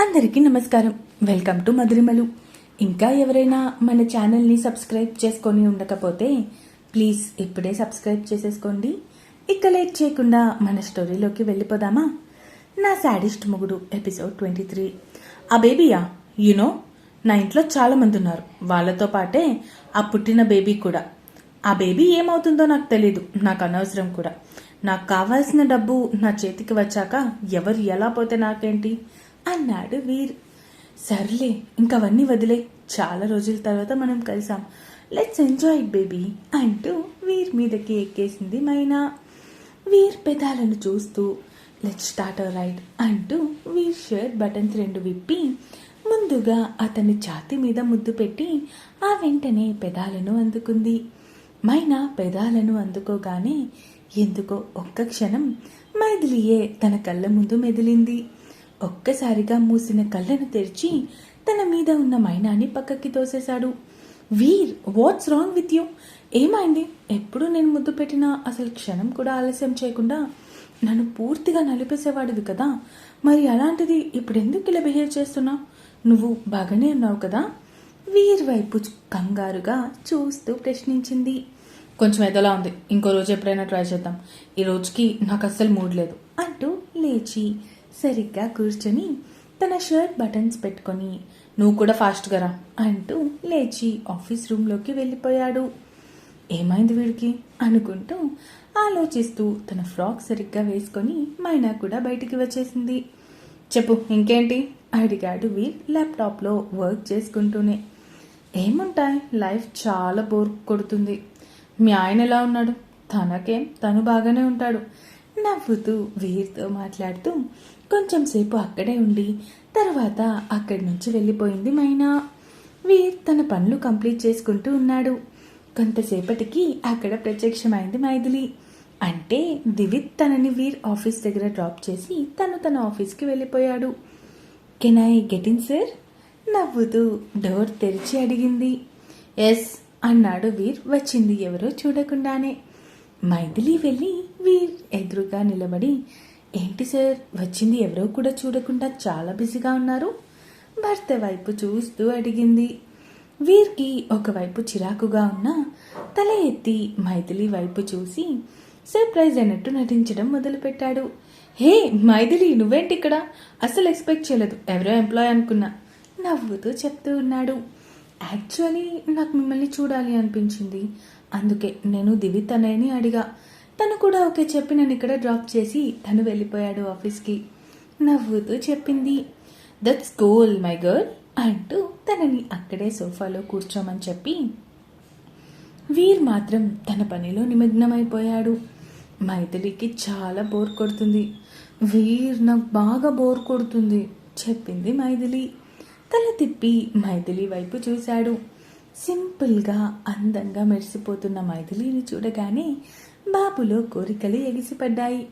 అందరికీ నమస్కారం. Welcome to Madhurimalu. ఇంకా ఎవరైనా మన ఛానల్ని సబ్స్క్రైబ్ చేసుకొని ఉండకపోతే ప్లీజ్ ఇప్పుడే సబ్స్క్రైబ్ చేసేసుకోండి. ఇక లేట్ చేయకుండా మన స్టోరీలోకి వెళ్ళిపోదామా? నా శాడిస్ట్ మొగుడు ఎపిసోడ్ ట్వంటీ త్రీ. ఆ బేబీయా? యునో నా ఇంట్లో చాలామంది ఉన్నారు. వాళ్ళతో పాటే ఆ పుట్టిన బేబీ కూడా. ఆ బేబీ ఏమవుతుందో నాకు తెలీదు. నాకు అనవసరం కూడా. నాకు కావాల్సిన డబ్బు నా చేతికి వచ్చాక ఎవరు ఎలా పోతే నాకేంటి? అన్నాడు వీర్. సర్లే ఇంకవన్నీ వదిలే. చాలా రోజుల తర్వాత మనం కలిసాం. లెట్స్ ఎంజాయ్ ఇట్ బేబీ అంటూ వీర్ మీదకి ఎక్కేసింది మైనా. వీర్ పెదాలను చూస్తూ లెట్స్ స్టార్ట్ రైడ్ అంటూ వీర్ షర్ట్ బటన్స్ రెండు విప్పి ముందుగా అతని ఛాతి మీద ముద్దు పెట్టి ఆ వెంటనే పెదాలను అందుకుంది. మైనా పెదాలను అందుకోగానే ఎందుకో ఒక్క క్షణం మైథిలియే తన కళ్ళ ముందు మెదిలింది. ఒక్కసారిగా మూసిన కళ్ళను తెరిచి తన మీద ఉన్న మైనాని పక్కకి తోసేశాడు. Veer what's wrong with you? ఏమైంది? ఎప్పుడు నేను ముద్దు పెట్టినా అసలు క్షణం కూడా ఆలస్యం చేయకుండా నన్ను పూర్తిగా నలిపేసేవాడివి కదా? మరి అలాంటిది ఇప్పుడు ఎందుకు ఇలా బిహేవ్ చేస్తున్నావు? నువ్వు బాగానే ఉన్నావు కదా? వీర్ వైపు కంగారుగా చూస్తూ ప్రశ్నించింది. కొంచెం ఎదలా ఉంది. ఇంకో రోజు ఎప్పుడైనా ట్రై చేద్దాం. ఈ రోజుకి నాకు అస్సలు మూడ్ లేదు అంటూ లేచి సరిగ్గా కూర్చొని తన షర్ట్ బటన్స్ పెట్టుకొని నువ్వు కూడా ఫాస్ట్గా రా అంటూ లేచి ఆఫీస్ రూమ్లోకి వెళ్ళిపోయాడు. ఏమైంది వీడికి? అనుకుంటూ ఆలోచిస్తూ తన ఫ్రాక్ సరిగ్గా వేసుకొని మైనా కూడా బయటికి వచ్చేసింది. చెప్పు ఇంకేంటి? అడిగాడు వీర్ ల్యాప్టాప్లో వర్క్ చేసుకుంటూనే. ఏముంటాయి లైఫ్ చాలా బోర్ కొడుతుంది. మీ ఆయన ఎలా ఉన్నాడు? తనకేం తను బాగానే ఉంటాడు. నవ్వుతూ వీరితో మాట్లాడుతూ కొంచెం సేపు అక్కడే ఉండి తర్వాత అక్కడి నుంచి వెళ్ళిపోయింది మైనా. వీర్ తన పనులు కంప్లీట్ చేసుకుంటూ ఉన్నాడు. కొంతసేపటికి అక్కడ ప్రత్యక్షమైంది మైథిలి. అంటే దివిత్ తనని వీర్ ఆఫీస్ దగ్గర డ్రాప్ చేసి తను తన ఆఫీస్కి వెళ్ళిపోయాడు. Can I get in sir? నవ్వుతూ డోర్ తెరిచి అడిగింది. ఎస్ అన్నాడు వీర్ వచ్చింది ఎవరో చూడకుండానే. మైథిలి వెళ్ళి వీర్ ఎదురుగా నిలబడి ఏంటి సార్? వచ్చింది ఎవరో కూడా చూడకుండా చాలా బిజీగా ఉన్నారు. భర్త వైపు చూస్తూ అడిగింది. వీర్కి ఒకవైపు చిరాకుగా ఉన్న తల ఎత్తి మైథిలి వైపు చూసి సర్ప్రైజ్ అయినట్టు నటించడం మొదలుపెట్టాడు. హే మైథిలి నువ్వేంటి ఇక్కడ అసలు ఎక్స్పెక్ట్ చేయలేదు. ఎవరో ఎంప్లాయ్ అనుకున్నా. నవ్వుతూ చెప్తూ ఉన్నాడు. యాక్చువల్లీ నాకు మిమ్మల్ని చూడాలి అనిపించింది. అందుకే నేను దివిత్ అనేని అడిగా. తను కూడా ఓకే చెప్పి నన్ను ఇక్కడ డ్రాప్ చేసి తను వెళ్ళిపోయాడు ఆఫీస్కి. నవ్వుతూ చెప్పింది దట్స్ గోల్ మై గర్ల్ అంటూ తనని అక్కడే సోఫాలో కూర్చోమని చెప్పి వీర్ మాత్రం తన పనిలో నిమగ్నమైపోయాడు. మైథిలికి చాలా బోర్ కొడుతుంది. వీర్ నాకు బాగా బోర్ కొడుతుంది చెప్పింది మైథిలి. తల తిప్పి మైథిలి వైపు చూశాడు. సింపుల్గా అందంగా మెరిసిపోతున్న మైథిలిని చూడగానే బాబులో కోరికలు ఎగిసిపడ్డాయి.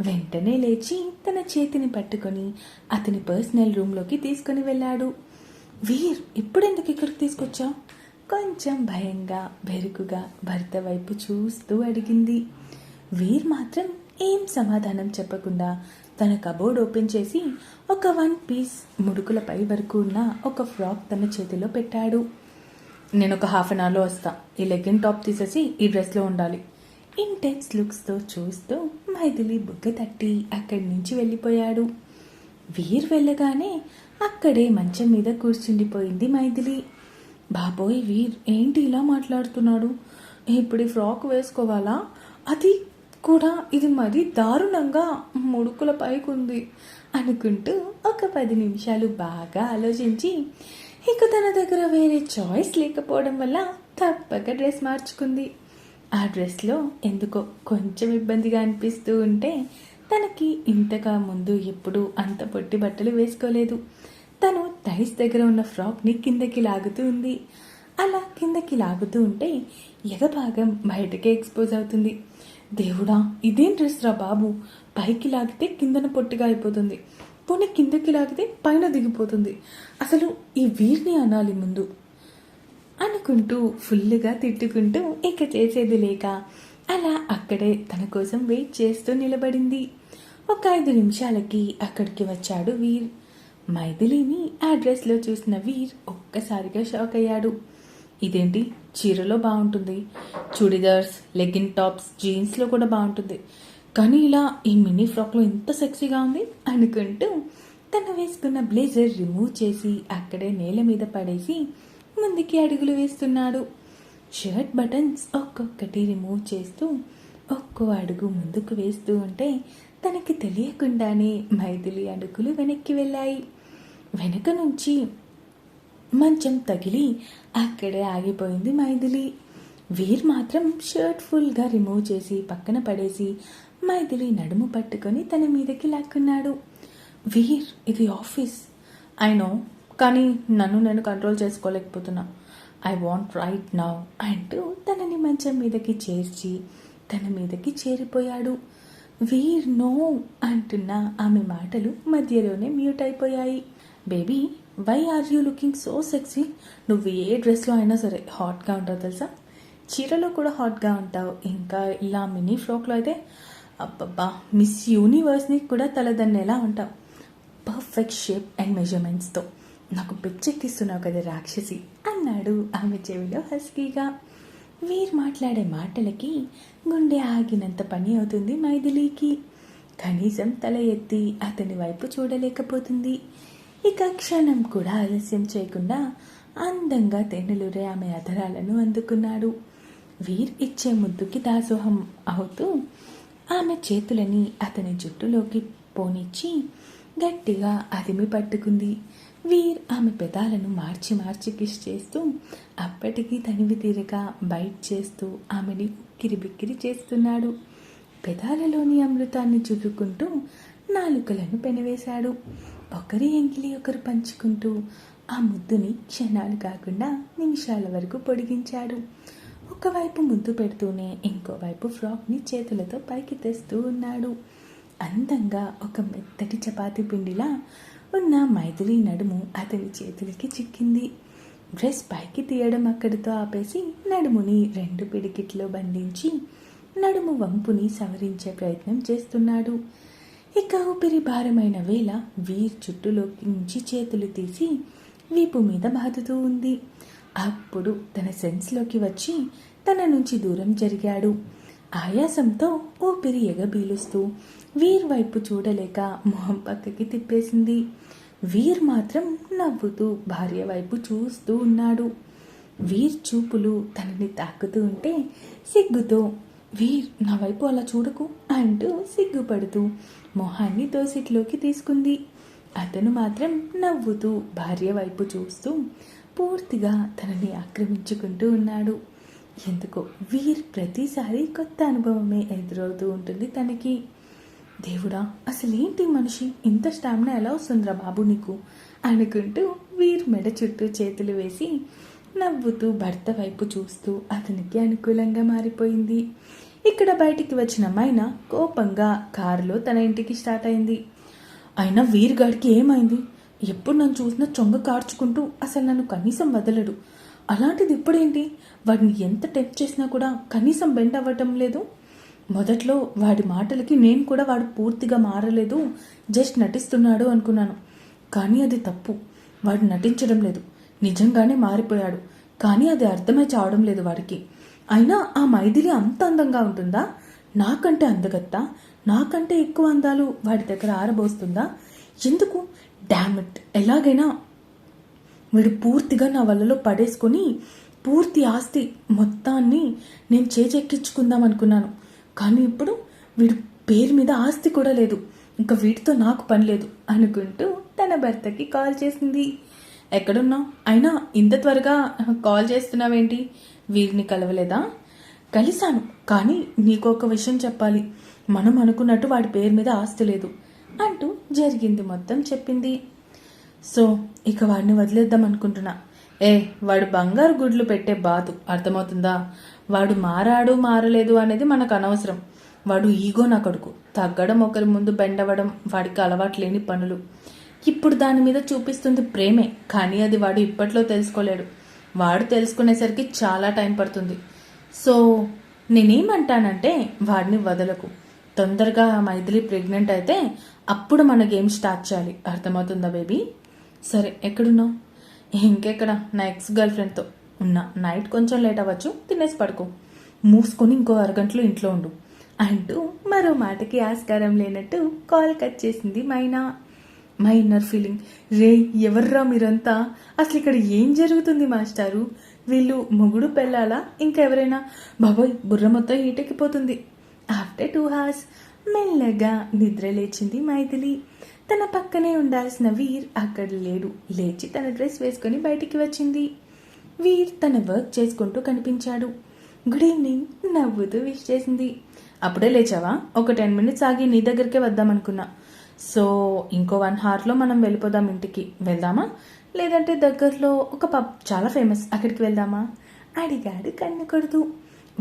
వెంటనే లేచి తన చేతిని పట్టుకొని అతని పర్సనల్ రూమ్లోకి తీసుకొని వెళ్ళాడు. వీర్ ఇప్పుడెందుకు ఇక్కడికి తీసుకొచ్చావు? కొంచెం భయంగా బెరుకుగా భర్త వైపు చూస్తూ అడిగింది. వీర్ మాత్రం ఏం సమాధానం చెప్పకుండా తన కబోర్డ్ ఓపెన్ చేసి ఒక వన్ పీస్ ముడుకులపై వరకు ఉన్న ఒక ఫ్రాక్ తన చేతిలో పెట్టాడు. నేను ఒక హాఫ్ అన్ అవర్లో వస్తా. ఈ లెగ్గిన్ టాప్ తీసేసి ఈ డ్రెస్లో ఉండాలి. ఇంటెన్స్ లుక్స్తో చూస్తూ మైథిలి బుగ్గ తట్టి అక్కడి నుంచి వెళ్ళిపోయాడు. వీర్ వెళ్ళగానే అక్కడే మంచం మీద కూర్చుండిపోయింది మైథిలి. బాబోయ్ వీర్ ఏంటి ఇలా మాట్లాడుతున్నాడు? ఇప్పుడు ఫ్రాక్ వేసుకోవాలా? అది కూడా ఇది మరీ దారుణంగా ముడుకుల పైకి ఉంది అనుకుంటూ ఒక పది నిమిషాలు బాగా ఆలోచించి ఇక తన దగ్గర వేరే చాయిస్ లేకపోవడం వల్ల తప్పక డ్రెస్ మార్చుకుంది. ఆ డ్రెస్లో ఎందుకో కొంచెం ఇబ్బందిగా అనిపిస్తూ ఉంటే తనకి ఇంతగా ముందు ఎప్పుడూ అంత పొట్టి బట్టలు వేసుకోలేదు. తను థైస్ దగ్గర ఉన్న ఫ్రాక్ని కిందకి లాగుతూ ఉంది. అలా కిందకి లాగుతూ ఉంటే ఎగభాగం బయటకే ఎక్స్పోజ్ అవుతుంది. దేవుడా ఇదేం డ్రెస్ రా బాబు? పైకి లాగితే కిందన పొట్టిగా అయిపోతుంది. పోనీ కిందకి లాగితే పైన దిగిపోతుంది. అసలు ఈ వీరిని అనాలి ముందు. అనుకుంటూ ఫుల్గా తిట్టుకుంటూ ఇక చేసేది లేక అలా అక్కడే తన కోసం వెయిట్ చేస్తూ నిలబడింది. ఒక ఐదు నిమిషాలకి అక్కడికి వచ్చాడు వీర్. మైథిలిని ఆ డ్రెస్లో చూసిన వీర్ ఒక్కసారిగా షాక్ అయ్యాడు. ఇదేంటి? చీరలో బాగుంటుంది. చూడిదార్స్ లెగిన్ టాప్స్ జీన్స్లో కూడా బాగుంటుంది. కానీ ఇలా ఈ మినీ ఫ్రాక్లో ఎంత సెక్సీగా ఉంది అనుకుంటూ తను వేసుకున్న బ్లేజర్ రిమూవ్ చేసి అక్కడే నేల మీద పడేసి ముందుకి అడుగులు వేస్తున్నాడు. షర్ట్ బటన్స్ ఒక్కొక్కటి రిమూవ్ చేస్తూ ఒక్కో అడుగు ముందుకు వేస్తూ ఉంటే తనకి తెలియకుండానే మైథిలి అడుగులు వెనక్కి వెళ్ళాయి. వెనక నుంచి మంచం తగిలి అక్కడే ఆగిపోయింది మైథిలి. వీర్ మాత్రం షర్ట్ ఫుల్గా రిమూవ్ చేసి పక్కన పడేసి మైథిలి నడుము పట్టుకొని తన మీదకి లాక్కున్నాడు. వీర్ ఇది ఆఫీస్ ఐ నో కానీ నన్ను నేను కంట్రోల్ చేసుకోలేకపోతున్నా. ఐ వాంట్ రైట్ నౌ అంటూ తనని మంచం మీదకి చేర్చి తన మీదకి చేరిపోయాడు. వీర్ నో అంటున్న ఆమె మాటలు మధ్యలోనే మ్యూట్ అయిపోయాయి. Baby why are you looking so sexy నువ్వు ఏ డ్రెస్లో అయినా సరే హాట్గా ఉంటావు తెలుసా? చీరలో కూడా హాట్గా ఉంటావు. ఇంకా ఇలా మినీ ఫ్రాక్లో అయితే అబ్బబ్బా మిస్ యూనివర్స్ని కూడా తలదన్నేలా ఉంటావు. పర్ఫెక్ట్ షేప్ అండ్ మెజర్మెంట్స్తో నాకు పిచ్చెక్కిస్తున్నావు కదా రాక్షసి అన్నాడు ఆమె చెవిలో హస్కీగా. వీరు మాట్లాడే మాటలకి గుండె ఆగినంత పని అవుతుంది మైథిలీకి. కనీసం తల ఎత్తి అతని వైపు చూడలేకపోతుంది. ఇక క్షణం కూడా ఆలస్యం చేయకుండా అందంగా తెన్నులురే ఆమె అధరాలను అందుకున్నాడు. వీర్ ఇచ్చే ముద్దుకి దాసోహం అవుతూ ఆమె చేతులని అతని జుట్టులోకి పోనిచ్చి గట్టిగా అదిమి పట్టుకుంది. వీర్ ఆమె పెదాలను మార్చి మార్చి కిష్ చేస్తూ అప్పటికి తనివి తీరక బైట్ చేస్తూ ఆమెని కిరిబిక్కిరి చేస్తున్నాడు. పెదాలలోని అమృతాన్ని చురుకుంటూ నాలుకలను పెనవేశాడు. ఒకరి ఎంగిలి ఒకరు పంచుకుంటూ ఆ ముద్దుని క్షణాలు కాకుండా నిమిషాల వరకు పొడిగించాడు. ఒకవైపు ముద్దు పెడుతూనే ఇంకోవైపు ఫ్రాక్ని చేతులతో పైకి తెస్తూ ఉన్నాడు. అందంగా ఒక మెత్తటి చపాతీ పిండిలా ఉన్న మైథిలి నడుము అతని చేతులకి చిక్కింది. డ్రెస్ పైకి తీయడం అక్కడితో ఆపేసి నడుముని రెండు పిడికిట్లో బంధించి నడుము వంపుని సవరించే ప్రయత్నం చేస్తున్నాడు. ఇక ఊపిరి భారమైన వేళ వీర్ చుట్టులోకి నుంచి చేతులు తీసి వీపు మీద బాదుతూ ఉంది. అప్పుడు తన సెన్స్లోకి వచ్చి తన నుంచి దూరం జరిగాడు. ఆయాసంతో ఊపిరి ఎగబీలుస్తూ వీర్ వైపు చూడలేక మొహం పక్కకి తిప్పేసింది. వీర్ మాత్రం నవ్వుతూ భార్య వైపు చూస్తూ ఉన్నాడు. వీర్ చూపులు తనని తాకుతూ ఉంటే సిగ్గుతో వీర్ నా వైపు అలా చూడకు అంటూ సిగ్గుపడుతూ మొహాన్ని దోసిట్లోకి తీసుకుంది. అతను మాత్రం నవ్వుతూ భార్య వైపు చూస్తూ పూర్తిగా తనని ఆక్రమించుకుంటూ ఉన్నాడు. ఎందుకో వీర్ ప్రతిసారి కొత్త అనుభవమే ఎదురవుతూ ఉంటుంది తనకి. దేవుడా అసలేంటి మనిషి? ఇంత స్టామినా ఎలా వస్తుందిరా బాబు నీకు? అనుకుంటూ వీర్ మెడ చుట్టూ చేతులు వేసి నవ్వుతూ భర్త వైపు చూస్తూ అతనికి అనుకూలంగా మారిపోయింది. ఇక్కడ బయటికి వచ్చిన మైనా కోపంగా కారులో తన ఇంటికి స్టార్ట్ అయింది. అయినా వీరుగాడికి ఏమైంది? ఎప్పుడు నన్ను చూసినా చొంగ కార్చుకుంటూ అసలు నన్ను కనీసం వదలడు. అలాంటిది ఇప్పుడేంటి? వాడిని ఎంత టెంప్ చేసినా కూడా కనీసం బెండ్ అవ్వటం లేదు. మొదట్లో వాడి మాటలకి నేను కూడా వాడు పూర్తిగా మారలేదు. జస్ట్ నటిస్తున్నాడు అనుకున్నాను. కానీ అది తప్పు. వాడు నటించడం లేదు. నిజంగానే మారిపోయాడు. కానీ అది అర్థమై చావడం లేదు వాడికి. అయినా ఆ మైథిలి అంత అందంగా ఉంటుందా? నాకంటే అందగత్తా? నాకంటే ఎక్కువ అందాలు వాడి దగ్గర ఆరబోస్తుందా? ఎందుకు? డామిట్. ఎలాగైనా వీడు పూర్తిగా నా వలలో పడేసుకొని పూర్తి ఆస్తి మొత్తాన్ని నేను చేజెక్కించుకుందాం అనుకున్నాను. కానీ ఇప్పుడు వీడి పేరు మీద ఆస్తి కూడా లేదు. ఇంకా వీటితో నాకు పని లేదు అనుకుంటూ తన భర్తకి కాల్ చేసింది. ఎక్కడున్నావు అయినా ఇంత త్వరగా కాల్ చేస్తున్నావేంటి? వీరిని కలవలేదా? కలిశాను కానీ నీకు ఒక విషయం చెప్పాలి. మనం అనుకున్నట్టు వాడి పేరు మీద ఆస్తి లేదు అంటూ జరిగింది మొత్తం చెప్పింది. సో ఇక వాడిని వదిలేద్దాం అనుకుంటున్నా. ఏ వాడు బంగారు గుడ్లు పెట్టే బాతు. అర్థమవుతుందా? వాడు మారాడు మారలేదు అనేది మనకు అనవసరం. వాడు ఈగో నా కొడుకు. తగ్గడం ఒకరి ముందు బెండవడం వాడికి అలవాటు లేని పనులు. ఇప్పుడు దాని మీద చూపిస్తుంది ప్రేమే కానీ అది వాడు ఇప్పట్లో తెలుసుకోలేడు. వాడు తెలుసుకునేసరికి చాలా టైం పడుతుంది. సో నేనేమంటానంటే వాడిని వదలకు. తొందరగా మైథిలి ప్రెగ్నెంట్ అయితే అప్పుడు మన గేమ్ స్టార్ట్ చేయాలి. అర్థమవుతుందా బేబీ? సరే ఎక్కడున్నావు? ఇంకెక్కడ? నా ఎక్స్ గర్ల్ ఫ్రెండ్తో ఉన్నా నైట్ కొంచెం లేట్ అవ్వచ్చు తినేసి పడుకో. మూసుకొని ఇంకో అరగంటలో ఇంట్లో ఉండు. అంటూ మరో మాటకి ఆస్కారం లేనట్టు కాల్ కట్ చేసింది మైనా. My inner feeling. రే ఎవర్రా మీరంతా? అసలు ఇక్కడ ఏం జరుగుతుంది మాస్టారు? వీళ్ళు మొగుడు పెళ్ళాలా? ఇంకా ఎవరైనా బాబోయ్ బుర్ర మొత్తం హీటెక్కిపోతుంది ఆఫ్టర్ టూ హార్స్ మెల్లగా నిద్ర లేచింది మైథిలి. తన పక్కనే ఉండాల్సిన వీర్ అక్కడ లేడు. లేచి తన డ్రెస్ వేసుకొని బయటికి వచ్చింది. వీర్ తన వర్క్ చేసుకుంటూ కనిపించాడు. గుడ్ ఈవినింగ్ నవ్వుతూ విష్ చేసింది. అప్పుడే లేచావా? ఒక టెన్ మినిట్స్ ఆగి నీ దగ్గరికే వద్దామనుకున్నా. సో ఇంకో వన్ హార్లో మనం వెళ్ళిపోదాం ఇంటికి. వెళ్దామా? లేదంటే దగ్గరలో ఒక పబ్ చాలా ఫేమస్. అక్కడికి వెళ్దామా? అడిగాడు కన్ను కొడుతూ.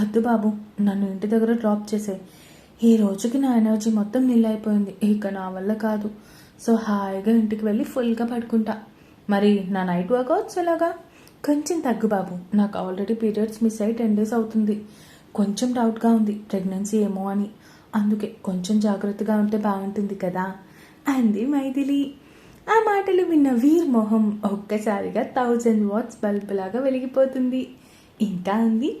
వద్దు బాబు. నన్ను ఇంటి దగ్గర డ్రాప్ చేసే ఈ రోజుకి నా ఎనర్జీ మొత్తం నిల్లైపోయింది. ఇక నా వల్ల కాదు. సో హాయిగా ఇంటికి వెళ్ళి ఫుల్గా పడుకుంటా. మరి నా నైట్ వర్కౌట్స్ ఎలాగా? కొంచెం తగ్గు బాబు. నాకు ఆల్రెడీ పీరియడ్స్ మిస్ అయ్యి టెన్ డేస్ అవుతుంది. కొంచెం డౌట్గా ఉంది. ప్రెగ్నెన్సీ ఏమో అని. అందుకే కొంచెం జాగ్రత్తగా ఉంటే బాగుంటుంది కదా. అంది మైథిలి. ఆ మాటలు విన్న వీర్ మొహం ఒక్కసారిగా థౌజండ్ వాట్స్ బల్బ్ లాగా వెలిగిపోతుంది. ఇంకా ఉంది